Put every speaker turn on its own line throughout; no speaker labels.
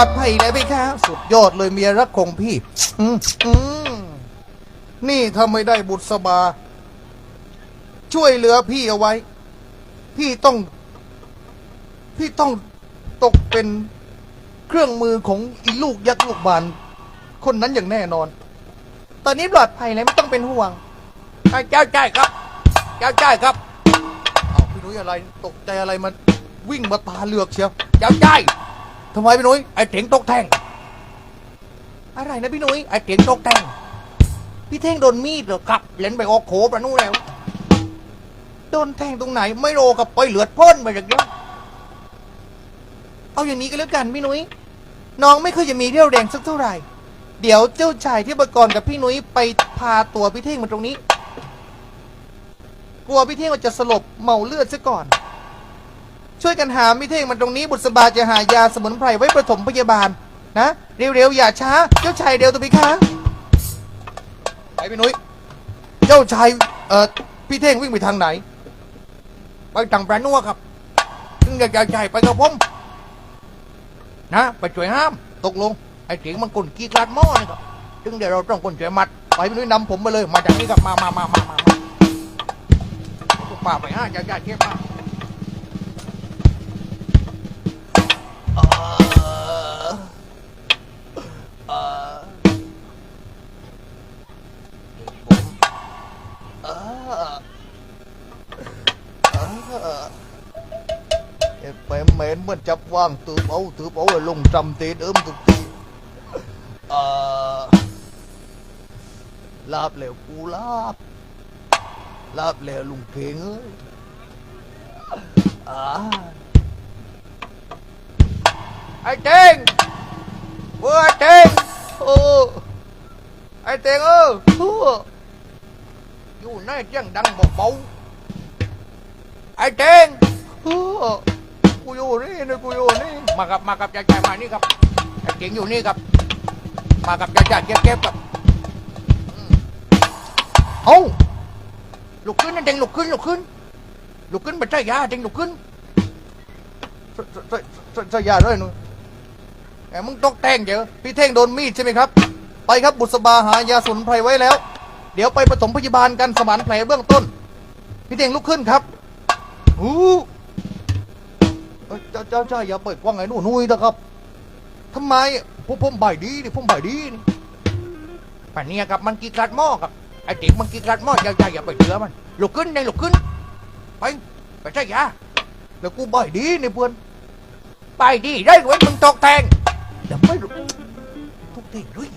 อดภัยเลยพี่คะสุดยอดเลยเมียรักของพี่ อืมอืมนี่ถ้าไม่ได้บุษบา ช่วยเหลือพี่เอาไว้ พี่ต้อง พี่ต้องตกเป็นเครื่องมือของอีลูกยักษ์ลูกบาน คนนั้นอย่างแน่นอน ตอนนี้ปลอดภัยแล้วไม่ต้องเป็นห่วงอะเจ้าจ้ายครับเจ้าจ้ายครับเอาพี่นุ้ยอะไร ตกใจอะไรมันวิ่งมาตาเหลือกเชียวเจ้าจ้าย ทำไมพี่นุ้ยไอ้เถียงตกแทงอะไรนะพี่นุ้ยไอ้เถียงตกแทงพี่เท่งโดนมีดเหรอครับเล่นไปออกโขประนู่นแล้วโดนแทงตรงไหน ไม่โรกับไปอยเลือดพ่นไปอย่างเดียวเอาอย่างนี้ก็แล้วกันพี่นุ้ยน้องไม่เคยจะมีเรี่ยวแรงสักเท่าไหร่ เดี๋ยวเจ้าชายที่ปรกรกับพี่นุ้ยไปพาตัวพี่เท่งมาตรงนี้ กลัวพี่เท่งจะสลบเมาเลือดซะก่อน ช่วยกันหาพี่เท่งมาตรงนี้บุษบาจะหายาสมุนไพรไว้ประถมพยาบาล นะ เร็วๆ อย่าช้า เจ้าชายเร็วตัวพี่คะไปพี่นุ้ยเจ้าชายเอ่อพี่เท่งวิ่งไปทางไหน ไปทางปลานัวครับถึงอยากจะใหญ่ไปกับผมนะไปช่วยห้าม ตกลงไอ้เสียงมันกลนกีกลาดหม้อนี่ครับถึงเดี๋ยวเราต้องคนช่วยมัดไปพี่นุ้ยนำผมมาเลย มาจากนี้ครับมามามามามามากป่าไปห้าจะใหญ่เทียบมา นเหมือนจับว่างตืบเอาตืบเอาแล้วลงจำตีเดิมทุกทีเอ่อลาบแล้วกูลาบลาบแล้วลุงเพงเอ้ยอ่าไอ้เจงเว้ยไอ้เจงโอ้ไอ้เจงเออโอ้อยู่ในเจียงดังบอกเบาๆไอ้เจงเออ กูอยู่นี่นะกูอยู่นี่มากับมากับจ่าจ่ามานี่ครับไอ้เก่งอยู่นี่ครับ มากับจ่าจ่าเก็บเก็บครับอืมเอาลุกขึ้นนั่นเด้งลุกขึ้นลุกขึ้นลุกขึ้นไปใช่ยาเด้งลุกขึ้นใส่ใส่ใส่ใส่ยาด้วยหนูแหมมึงตกแต่งเดี๋ยวพี่เท่งโดนมีดใช่ไหมครับ ไปครับบุษบาหายาสมุนไพรไว้แล้ว เดี๋ยวไปปฐมพยาบาลกันสมานแผลเบื้องต้น พี่เท่งลุกขึ้นครับหู เอ้ยเจ้าเจ้าเจ้าอย่าเปิดกว้างไอ้หนูนุ้ยนะครับทำไมผมผมใบดีนี่ผมใบดีนี่ป่านเนี้ยครับมันกีกรัดหม้อครับไอ้เด็กมันกีกรัดหม้ออย่าอย่าอย่าไปเชื่อมันลุกขึ้นได้ลุกขึ้นไปไปใช่ยาแล้วกูใบดีนี่เพื่อนใบดีได้เว้ยมึงตกแทงเดี๋ยวไม่รู้ตกแทงด้วย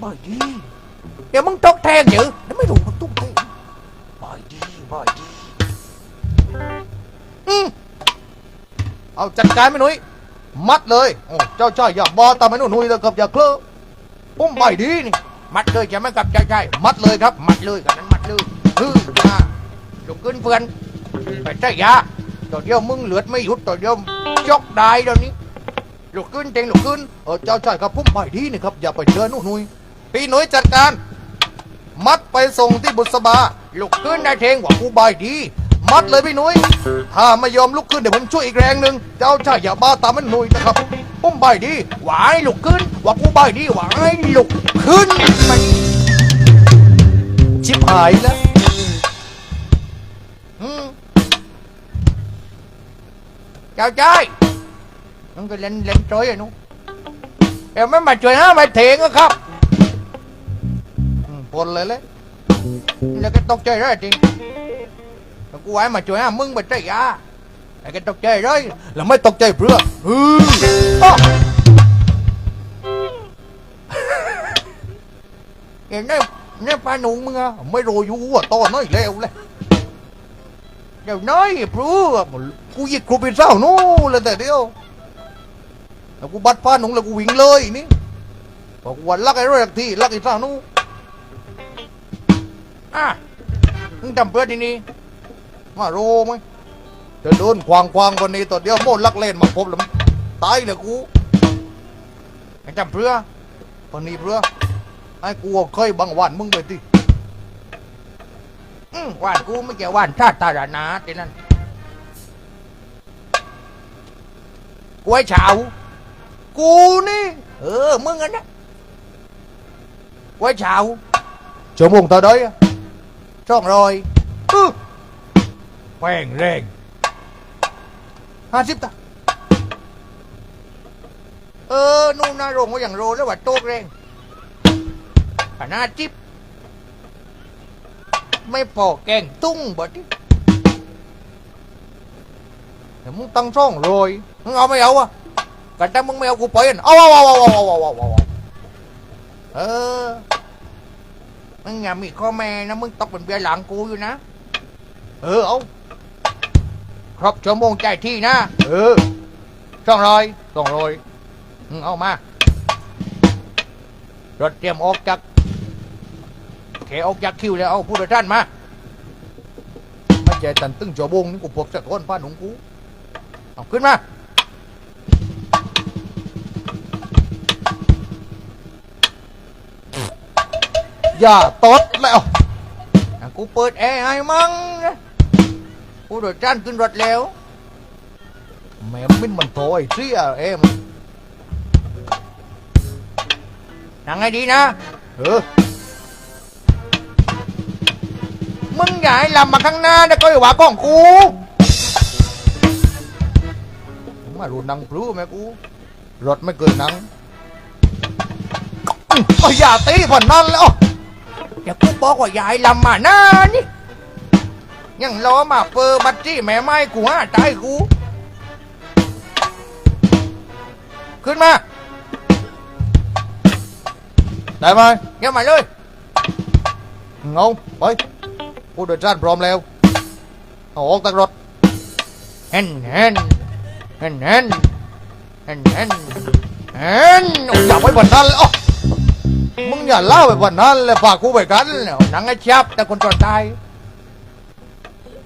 ใบดีเดี๋ยวมึงตกแทงเดี๋ยวเดี๋ยวไม่รู้ เอาจัดการไม่หนุ่ยมัดเลยโอ้เจ้าชายอย่าบอตามไม่หนุ่ยเลยครับอย่าเคลิ้มปุ้มใบดีนี่มัดเลยจะไม่กับใจใจมัดเลยครับ มัดเลยกันนั้นมัดเลยฮือมาลุกขึ้นเพื่อนไปใช่ยาตัวเดียวมึงเหลือดไม่หยุดตัวเดียวจกได้เดี๋ยวนี้ลุกขึ้นเจงลุกขึ้นเออเจ้าชายครับปุ้มใบดีนี่ครับอย่าไปเจอหนุ่ยพี่หนุ่ยจัดการ มัดไปส่งที่บุษบาลุกขึ้นได้เทงว่ากูใบดี มัดเลยพี่หนุ้ยถ้าไม่ยอมลุกขึ้นเดี๋ยวผมช่วยอีกแรงหนึ่งเจ้าชายอย่าบ้าตามมันหนุ้ยนะครับผมใบดีหวายลุกขึ้นว่ากูใบดีหวายลุกขึ้นมันชิบหายแล้วอืมเจ้าชายมึงก็เล่นเล่นโจอยไอ้หนุเดี๋ยวไม่มาช่วยห้ามาเถงอะครับอืมปนเลยเลยแล้วก็ตกใจได้จริง แล้วกูไว้มาช่วยอะมึงไปใจยาไอ้แกตกใจเลยแล้วไม่ตกใจเพื่อฮึอ้อเห็นเนี่ยเนี่ยปลาหนุ่มมึงอะไม่รู้อยู่ว่าโตน้อยเร็วเลยเดี๋ยวน้อยเพื่อกูหยิกครูเป็นเศร้านู่นเลยแต่เดียวแล้วกูบัดปลาหนุ่มแล้วกูวิ่งเลยนี่บอกวันลักไอ้ร้อยทีลักไอ้เศร้านู่นอะมึงทำเพื่อที่นี่ มาโรไหมจะโดนควางควางคนนี้ตัวเดียวโมดลักเล่นมาพบแล้วมันตายเลยกูไอ้จำเพื่อคนนี้เพื่อไอ้กูเคยบังวานมึงไปติอืมวานกูไม่เกี่ยววานชาติตาดานาที่นั่นกูไอ้เฉากูนี่ เออ มึงอันนะไว้เช้าชั่วโมงต่อเด้ยช่องรอยอื้อ แพงแรงห้าสิบตาเออ นู่นนะโรงก็อย่างโรแล้วว่าโต๊ะแรงขนาดจิบ ไม่พอแกงตุ้งบ่ดิเดี๋ยวมึงตั้งช่องรอยมึงเอาไม่เอาอะกันแต่มึงไม่เอากูไปอะเอาเอาเอาเอาเอาเอาเอาเอาเอาเออ มึงอย่ามีข้อแม่นะ มึงตกเป็นเบียร์หลังกูอยู่นะ เออเอา ครบชั่วโมงใจที่นะ เออช่องรอยช่องรอยมึงเอามา รถเตรียมออกจากแขออกจากคิวแล้วเอาผู้โดยสารมาไม่ใจตันตึงชั่วโมงนี่กูพบสักคนป้าหนุ่งกู เอาขึ้นมา อย่าตดแล้วอะกูเปิดแอร์ให้มั้งนะ ผู้โดยสารขึ้นรถแล้ว แม่มิ้นมันโถอยเสียเอ็มนั่งให้ดีนะ เออ มึงอย่าให้ลำมาข้างหน้านะก็อย่าว่าของกูมารูนังพลูแม่กู รถไม่เกินนังอื้อเอาอย่าตีผ่อนนั่นแล้วอย่ากูบอกว่าอย่าให้ลำมาหน้านี่ ยังล้อมาเฟอร์บัตจี้แม่ไม้กูฮะตายกู ขึ้นมา ได้ไหมเงี้ยมาเลยเงไปผู้โดยสารพร้อมแล้ว เอาออกจากรถเห็นเห็นเห็นเห็นเห็นเห็นเห็นอย่าไปบนนั้นเลยอ๋อมึงอย่าเล่าไปบนนั้นเลยฝากกูไปกันเอาหนังไอ้ชับแต่คนจนตาย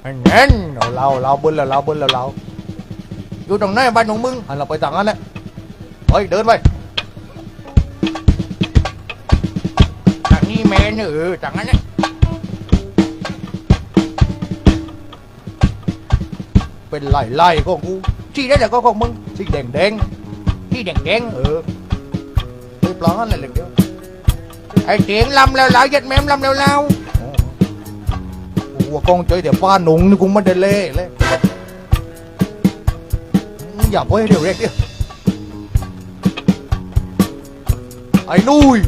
เห็นเห็นเอาเราเราบนแล้วเราบนแล้วเราอยู่ตรงไหนบ้านของมึงอันเราไปต่างนั้นแหละเฮ้ยเดินไปทางนี้แม่นเออทางนั้นเนี่ยเป็นไล่ไล่ของกูที่ได้แต่ก็ของมึงที่แดงแดงที่แดงแดงเออไอ้ปลาอะไรเล็กเดียวไอ้เสียงลำแล้วแล้วยัดแม่มลำแล้วแล้ว của con chơi để pha núng nó cũng mất đề lê lê giảm với điều rét đi ấy nuôi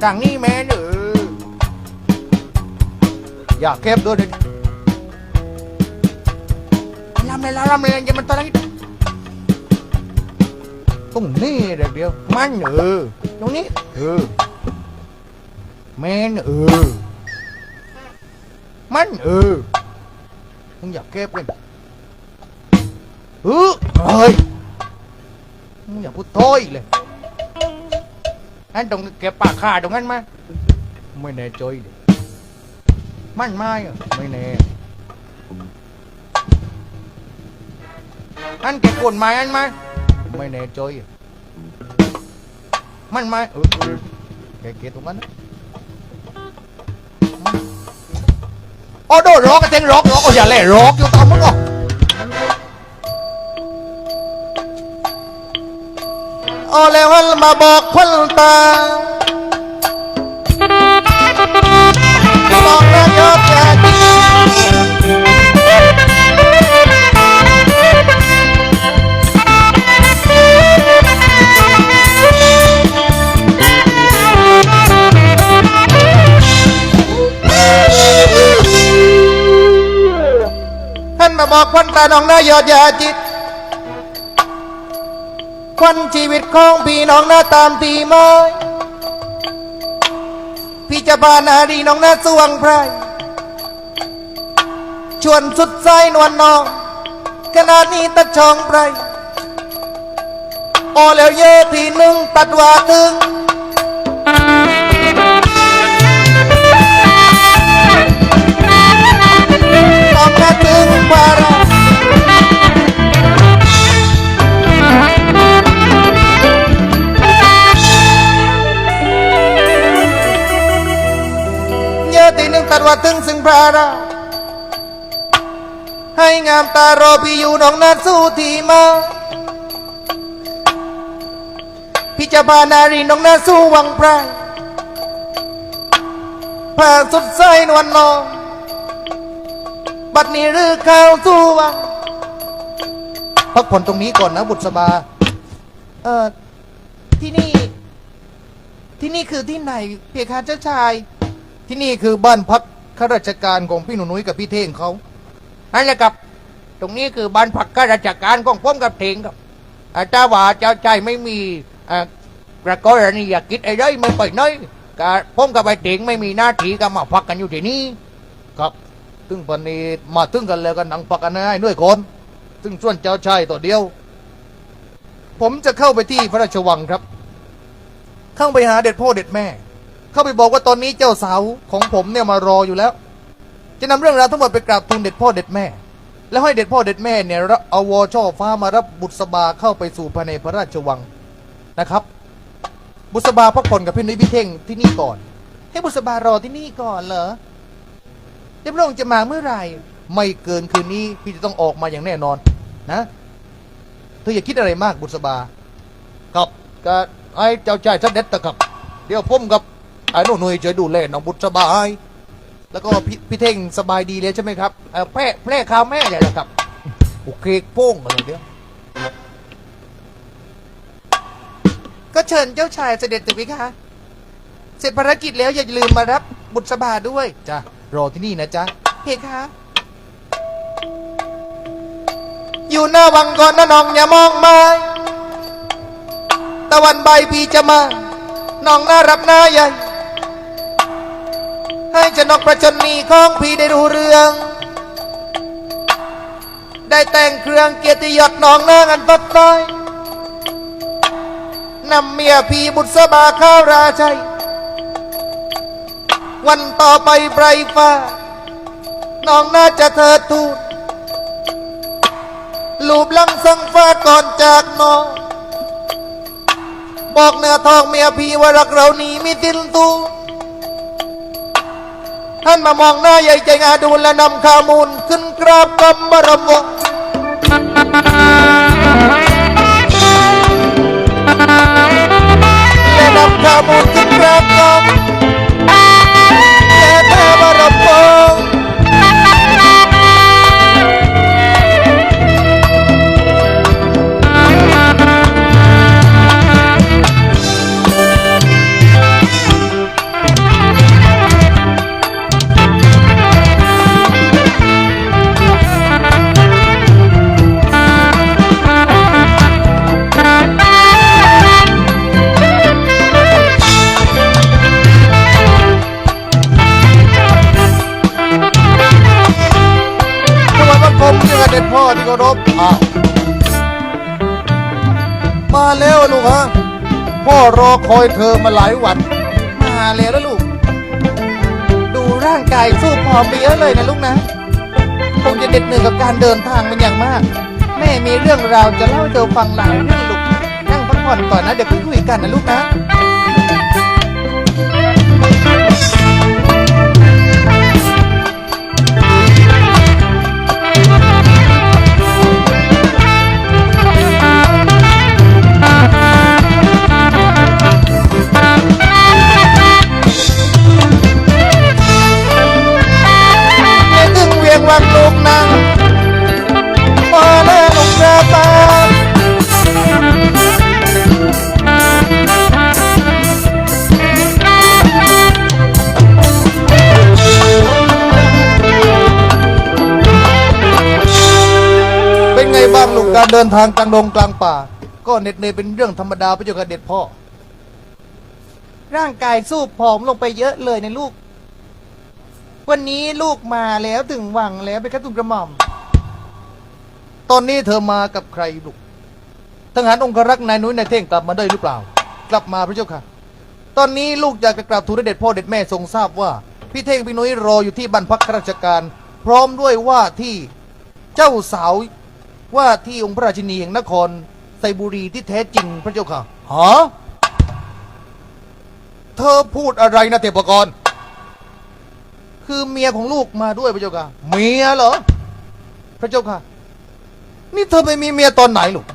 càng nghi mẹ nữa dạ kép đưa đi làm này làm này anh em mình ta đang ตรงนี้เด็กเดียวมันเออตรงนี้เออแม่นเออ มันเออมึงอยากเก็บเลยเออเฮ้ยมึงอย่าพูดโต้อยเลยอันตรงเก็บปากขาตรงนั้นมาไม่แน่ใจดิมันไม่อะไม่แน่อันเก็บกดไม้อันมาไม่แน่ใจอะมันไม่เออเออแกเก็บตรงนั้น โอ้โดดร้องกันเต้นร้องร้องโอ้อย่าเล่ร้องอยู่ตามมึงอะโอ้แล้วมันมาบอกคนตาบอกนะยอด อกควันตาน้องนายอดยาจิตควันชีวิตของพี่น้องหน้าตามตีไม้พี่จะบานาดีน้องหน้าสวงไพรชวนสุดใจนวลน้องขนาดนี้ตัดช่องไพรโอแล้วเย่ทีหนึ่งตัดว่าถึง ตัดว่าถึงซึ่งพระราให้งามตารอพี่อยู่น้องนาสู้ทีมาพี่จะพานารีน้องนาสู้วังไพรพาสุดใสนวลนอง บัดนี้หรือข้าวสู้วังพักผ่อนตรงนี้ก่อนนะบุตรสบา เออที่นี่ ที่นี่คือที่ไหน เพียคะเจ้าชาย ที่นี่คือบ้านพักข้าราชการของพี่หนูนุ้ยกับพี่เท่งเขานั่นแหละครับ ตรงนี้คือบ้านพักข้าราชการของผมกับเท่งครับอาจารย์ว่าเจ้าชายไม่มีอ่ากระกรณียกิจอะไรไม่ไปไหนกับผมกับไอ้เท่งไม่มีหน้าที่ก็มาพักกันอยู่ที่นี่ครับ ตึงปานนีมาตึงกันแล้วกันหนังพักกันให้ด้วยคนซึ่งส่วนเจ้าชายตัวเดียว ผมจะเข้าไปที่พระราชวังครับ เข้าไปหาเด็ดพ่อเด็ดแม่ เข้าไปบอกว่าตอนนี้เจ้าสาวของผมเนี่ยมารออยู่แล้ว จะนำเรื่องราวทั้งหมดไปกราบทูลเด็ดพ่อเด็ดแม่ แล้วให้เด็ดพ่อเด็ดแม่เนี่ยรับเอาวอช่อฟ้ามารับบุษบาเข้าไปสู่ภายในพระราชวังนะครับ บุษบาพักผ่อนกับพี่นุ้ยพี่เท่งที่นี่ก่อน ให้บุษบารอที่นี่ก่อนเหรอ เดี๋ยวพระองค์จะมาเมื่อไหร่ไม่เกินคืนนี้พี่จะต้องออกมาอย่างแน่นอนนะเธออย่าคิดอะไรมากบุษบาครับก็ไอ้เจ้าชายสักเด็ดตะครับ เดี๋ยวผมกับไอ้หนุ่ยจะดูแลน้องบุษบาให้แล้วก็พี่พี่เท่งสบายดีเลยใช่ไหมครับเอ่อแพร่แพร่ข่าวแม่ใหญ่แล้วครับโอเคโป้งอะไรเดี๋ยวก็เชิญเจ้าชายเสด็จตึกวิคะเสร็จภารกิจแล้วอย่าลืมมารับบุษบาด้วยจ้ะ รอที่นี่นะจ๊ะ เพคะ อยู่หน้าวังก่อนนะน้องอย่ามองมาตะวันใบพีจะมา น้องน่ารับหน้าใหญ่ ให้จะนกประชนนีของพี่ได้รู้เรื่อง ได้แต่งเครื่องเกียรติยศน้องนางอันปับต้อยนำเมียพี่บุษบาข้าวราชัย วันต่อไปไพรฟ้า น้องน่าจะเธอทูลลูบลังสังฟาก่อนจากน้อง บอกเนื้อทองเมียพี่ว่ารักเรานี้มีสิ้นตูท่านมามองหน้าใหญ่ใจงาดูและนำข้ามูลขึ้นกราบกำบรมวงและนำข้ามูล คอยเธอมาหลายวันมาแล้วลูก ดูร่างกายสู้ผอมไปเยอะเลยนะลูกนะคงจะเด็ดเหนื่อยกับการเดินทางเป็นอย่างมาก แม่มีเรื่องราวจะเล่าให้เธอฟังหลายเรื่องลูก นั่งพักผ่อนก่อนนะเดี๋ยวคุยกันนะลูกนะ วียงวังลูกนางมาแล้วลูกระตาเป็นไงบ้างลูกการเดินทางกลางดงกลางป่า ก็เหน็ดเหนื่อยเป็นเรื่องธรรมดาพระเจ้าค่ะเด็ดพ่อ ร่างกายสู้ผอมลงไปเยอะเลยในลูก วันนี้ลูกมาแล้วถึงหวังแล้วไปกระตุ้นกระหม่อม ตอนนี้เธอมากับใครลูกทหารองครักษ์นายนุ้ยนายเท่งกลับมาได้หรือเปล่า กลับมาพระเจ้าค่ะ ตอนนี้ลูกอยากจะกราบทูลเด็ดพ่อเด็ดแม่ทรงทราบว่า พี่เท่งพี่นุ้ยรออยู่ที่บ้านพักข้าราชการ พร้อมด้วยว่าที่เจ้าสาวว่าที่องค์พระราชินีแห่งนครไซบุรีที่แท้จริงพระเจ้าค่ะฮะเธอพูดอะไรนะเทพกร คือเมียของลูกมาด้วยพระเจ้าค่ะ เมียเหรอ พระเจ้าค่ะ นี่เธอไปมีเมียตอนไหนลูก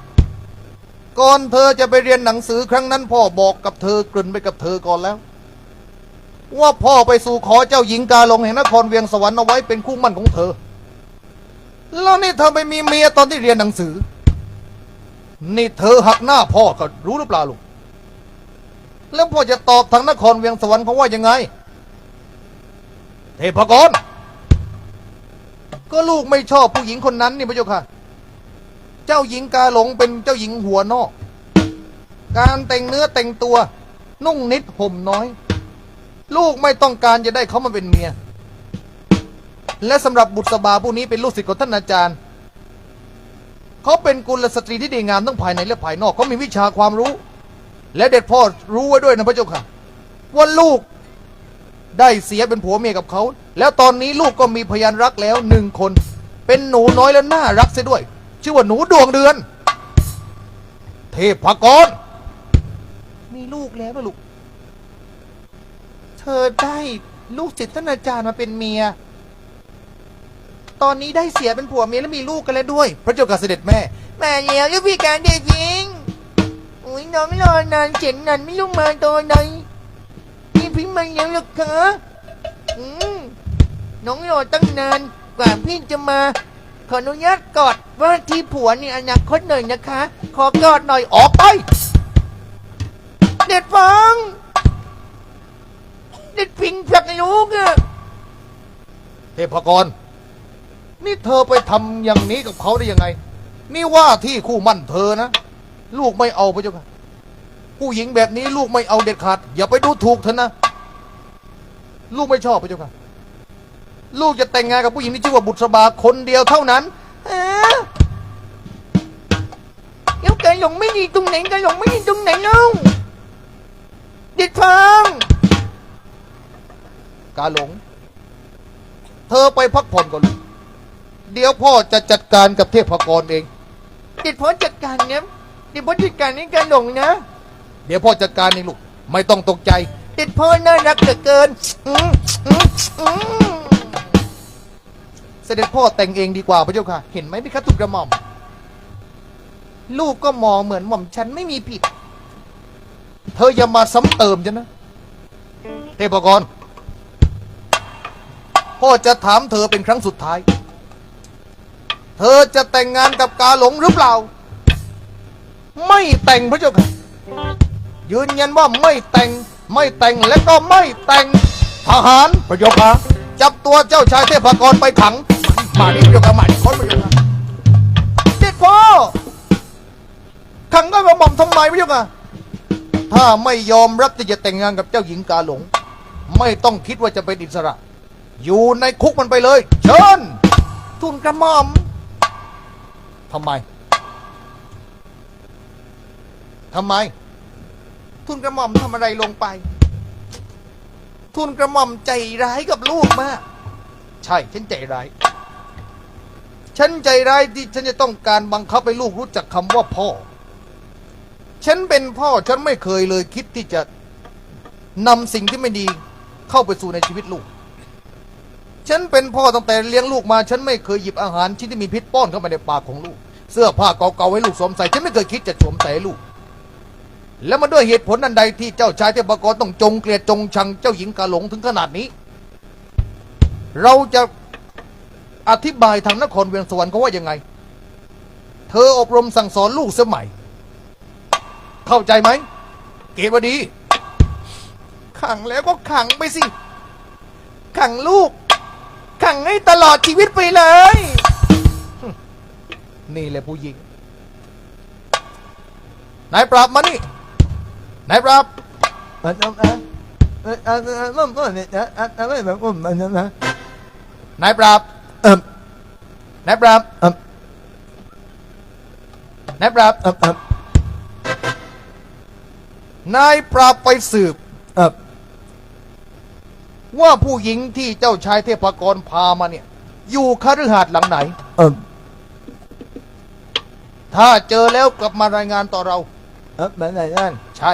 ก่อนเธอจะไปเรียนหนังสือครั้งนั้น พ่อบอกกับเธอกลืนไปกับเธอก่อนแล้ว ว่าพ่อไปสู่ขอเจ้าหญิงกาหลงแห่งนครเวียงสวรรค์เอาไว้เป็นคู่มั่นของเธอ แล้วนี่เธอไปมีเมียตอนที่เรียนหนังสือ นี่เธอหักหน้าพ่อก็รู้หรือเปล่าลูก แล้วพ่อจะตอบทางนครเวียงสวรรค์เขาว่ายังไง เทพกรก็ลูกไม่ชอบผู้หญิงคนนั้นนี่พระเจ้าค่ะ เจ้าหญิงกาหลงเป็นเจ้าหญิงหัวนอก การแต่งเนื้อแต่งตัว นุ่งนิดห่มน้อย ลูกไม่ต้องการจะได้เขามาเป็นเมีย และสำหรับบุตรสบาผู้นี้เป็นลูกศิษย์ของท่านอาจารย์ เขาเป็นกุลสตรีที่ดีงามทั้งภายในและภายนอกเขามีวิชาความรู้ และเด็ดพ่อรู้ไว้ด้วยนะพระเจ้าค่ะ ว่าลูก ได้เสียเป็นผัวเมียกับเขา แล้วตอนนี้ลูกก็มีพยานรักแล้วหนึ่งคน เป็นหนูน้อยและน่ารักเสียด้วย ชื่อว่าหนูดวงเดือน เทพกรมีลูกแล้วนะลูก เธอได้ลูกศิษย์ท่านอาจารย์มาเป็นเมีย ตอนนี้ได้เสียเป็นผัวเมียแล้วมีลูกกันแล้วด้วย พระเจ้าค่ะเสด็จแม่ แม่เลี้ยงลูกพี่การเด็กหญิงอุ้ยน้องรอนานเจ็ดนานไม่รู้มาตอนไหน พี่มาเลี้ยงหรอคะอืมน้องรอตั้งนานกว่าพี่จะมา ขออนุญาตกอดว่าที่ผัวนี่อนาคตหน่อยนะคะ ขอกอดหน่อยออกไป เด็ดฟัง เด็ดพิงผลักลูกอะเทพกร นี่เธอไปทำอย่างนี้กับเขาได้ยังไง นี่ว่าที่คู่มั่นเธอนะ ลูกไม่เอาพระเจ้าค่ะ ผู้หญิงแบบนี้ลูกไม่เอาเด็ดขาด อย่าไปดูถูกเธอนะ ลูกไม่ชอบพระเจ้าค่ะ ลูกจะแต่งงานกับผู้หญิงที่ชื่อว่าบุตรสบาคนเดียวเท่านั้นเอ๊ะเดี๋ยวแกหลงไม่ดีตรงไหนแกหลงไม่ดีตรงไหนเล่าเด็ดฟังกาหลง เธอไปพักผ่อนก่อนลูกเดี๋ยวพ่อจะจัดการกับเทพกรเอง เดี๋ยวพ่อจัดการเนี่ยเดี๋ยวพ่อจัดการให้กาหลงนะ เดี๋ยวพ่อจัดการเองลูก ไม่ต้องตกใจ เด็ดพ่อน่ารักเหลือเกินอืมอืมอืมเสด็จพ่อแต่งเองดีกว่าพระเจ้าค่ะ เห็นไหมพี่คะทุกกระหม่อม ลูกก็มองเหมือนหม่อมฉันไม่มีผิด เธออย่ามาซ้ำเติมฉันนะ เทพกร พ่อจะถามเธอเป็นครั้งสุดท้าย เธอจะแต่งงานกับกาหลงหรือเปล่า ไม่แต่งพระเจ้าค่ะ ยืนยันว่าไม่แต่ง ไม่แต่งและก็ไม่แต่งทหารพระเจ้าค่ะจับตัวเจ้าชายเทพกรไปขังมาดิพระเจ้าค่ะมาดิคนพระเจ้าค่ะเด็ดพ่อขังก็กระหม่อมทำไมพระเจ้าค่ะถ้าไม่ยอมรับที่จะแต่งงานกับเจ้าหญิงกาหลง ไม่ต้องคิดว่าจะเป็นอิสระ อยู่ในคุกมันไปเลย เชิญทุนกระหม่อมทำไมทำไม ทุนกระหม่อมทำอะไรลงไป ทุนกระหม่อมใจร้ายกับลูกมาก ใช่ฉันใจร้าย ฉันใจร้ายที่ฉันจะต้องการบังคับให้ลูกรู้จักคำว่าพ่อ ฉันเป็นพ่อฉันไม่เคยเลยคิดที่จะนำสิ่งที่ไม่ดีเข้าไปสู่ในชีวิตลูก ฉันเป็นพ่อตั้งแต่เลี้ยงลูกมา ฉันไม่เคยหยิบอาหารชิ้นที่มีพิษป้อนเข้าไปในปากของลูก เสื้อผ้าเก่าๆให้ลูกสวมใส่ ฉันไม่เคยคิดจะสวมใส่ลูก แล้วมาด้วยเหตุผลอันใดที่เจ้าชายเทพกรต้องจงเกลียดจงชังเจ้าหญิงกาหลงถึงขนาดนี้ เราจะอธิบายทางนครเวียงสวรรค์เขาว่ายังไง เธออบรมสั่งสอนลูกสมัย เข้าใจไหม เกวดี ขังแล้วก็ขังไปสิ ขังลูก ขังให้ตลอดชีวิตไปเลย นี่แหละผู้หญิง นายปราบมานี่ นายปราบ
มันต้องอะเอ่อเอ่อเอ่อมันก็เนี่ยนะอะอะไม่แบบผมมันนะ
นายปราบ
เอ่อนา
ยปราบ
เอ่อนา
ยปราบ
เอ่อเอ่อนา
ยปราบไปสืบ
เอ่อ
ว่าผู้หญิงที่เจ้าชายเทพกรพามาเนี่ย อยู่คฤหาสน์หลังไหน
เอ่อ
ถ้าเจอแล้วกลับมารายงานต่อเรา
เอ่อแบบไหนนั่น
ใช่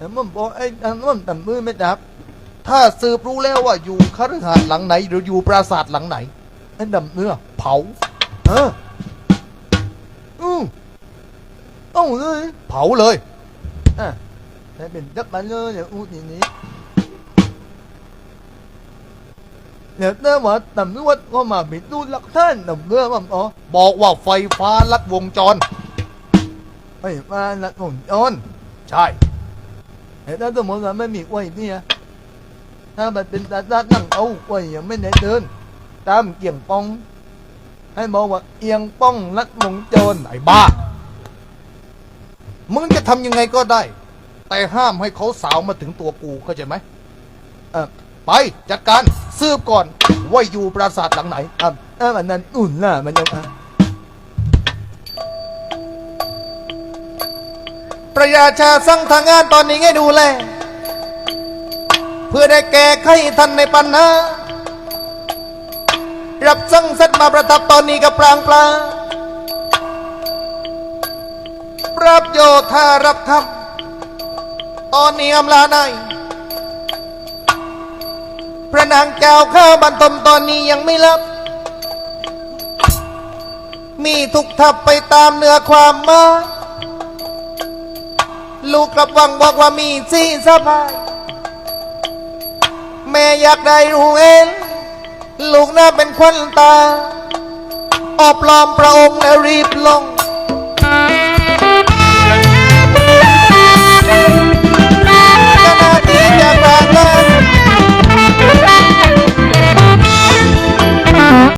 เอ่มันบอกไอ้อันมันต่ำมือไม่ดับ
ถ้าสืบรู้แล้วว่าอยู่คฤหาสน์หลังไหน หรืออยู่ปราสาทหลังไหน
ไอ้ดำเนื้อ
เผา
เออ
อือ
เอตู้เลย
เผาเลย
อะให้เป็นดับมันเลยเดี๋ยวอู้ทีนี้เดี๋ยวถ้าว่าตำรวจก็มาปิดดูหลักฐานตำรวจว่าอ๋อ
บอกว่าไฟฟ้าลัดวงจร
ไอ้มาละผมจอน
ใช่
แต่ถ้าสมมติว่าไม่มีไว้เนี่ยถ้ามันเป็นตาตานั่งเอาไว้ยังไม่ได้เดิน ตามเกี่ยงป้อง ให้บอกว่าเอียงป้องลัดวงจร
ไอ้บ้า มึงจะทำยังไงก็ได้ แต่ห้ามให้เขาสาวมาถึงตัวกูเข้าใจไหม
เออ
ไปจัดการสืบก่อนว่าอยู่ปราสาทหลังไหน
อะถ้ามันนั้นอุ่นล่ะมันยังอะ
ประยาชาสั่งทางงานตอนนี้ให้ดูแล เพื่อได้แก้ไขทันในปัญหา รับสั่งเสร็จมาประทับตอนนี้กับปรางปลารับโยธารับคำตอนนี้อำลาในพระนางเจ้าข้าบันทมตอนนี้ยังไม่รับ มีทุกทับไปตามเนื้อความมา ลูกกลับวังบอกว่ามีสีสะพายแม่อยากได้รู้เองลูกน่าเป็นควันตาออบล้อมพระองค์แล้วรีบลงขณะที่จะกลางลา